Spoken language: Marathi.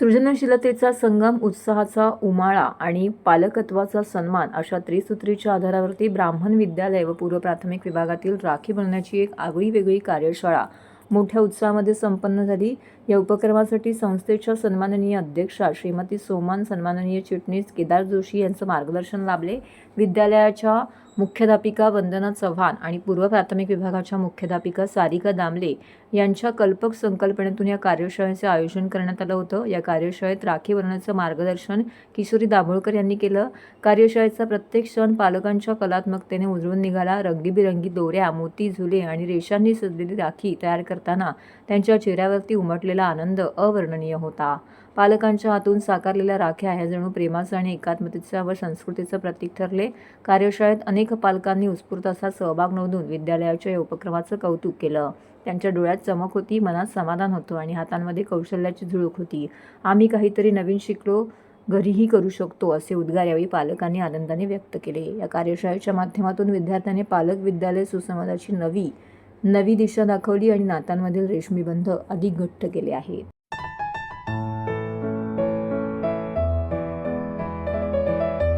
सृजनशीलतेचा संगम उत्साहाचा उमाळा आणि पालकत्वाचा सन्मान अशा त्रिसूत्रीच्या आधारावरती ब्राह्मण विद्यालय व पूर्व प्राथमिक विभागातील राखी बनवण्याची एक आगळी वेगळी कार्यशाळा मोठ्या उत्साहामध्ये संपन्न झाली. या उपक्रमासाठी संस्थेच्या सन्माननीय अध्यक्षा श्रीमती सोमान सन्माननीय चिटणीस केदार जोशी यांचं मार्गदर्शन लाभले. विद्यालयाच्या मुख्याध्यापिका वंदना चव्हाण आणि पूर्व प्राथमिक विभागाच्या मुख्याध्यापिका सारिका दामले यांच्या कल्पक संकल्पनेतून या कार्यशाळेचे आयोजन करण्यात आलं होतं. या कार्यशाळेत राखी बनवण्याचं मार्गदर्शन किशोरी दाभोळकर यांनी केलं. कार्यशाळेचा प्रत्येक क्षण पालकांच्या कलात्मकतेने उजळून निघाला. रंगीबिरंगी दोऱ्या मोती झुले आणि रेषांनी सजलेली राखी तयार कर करताना त्यांच्या चेहऱ्यावरती उमटलेला आनंद अवर्णनीय होता. पालकांच्या हातून साकारलेल्या राख्या ह्या जणू प्रेमाचं आणि एकात्मतेचं व संस्कृतीचं प्रतीक ठरले. कार्यशाळेत अनेक पालकांनी उत्स्फूर्त असा सहभाग नोंदून विद्यालयाच्या या उपक्रमाचं कौतुक केलं. त्यांच्या डोळ्यात चमक होती मनात समाधान होतं आणि हातांमध्ये कौशल्याची झुळूक होती. आम्ही काहीतरी नवीन शिकलो घरीही करू शकतो असे उद्गार यावेळी पालकांनी आनंदाने व्यक्त केले. या कार्यशाळेच्या माध्यमातून विद्यार्थ्यांनी पालक विद्यालय सुसंवादाची नवी नवी दिशा दाखवली आणि नात्यांमधील रेशमी बंध अधिक घट्ट केले आहेत.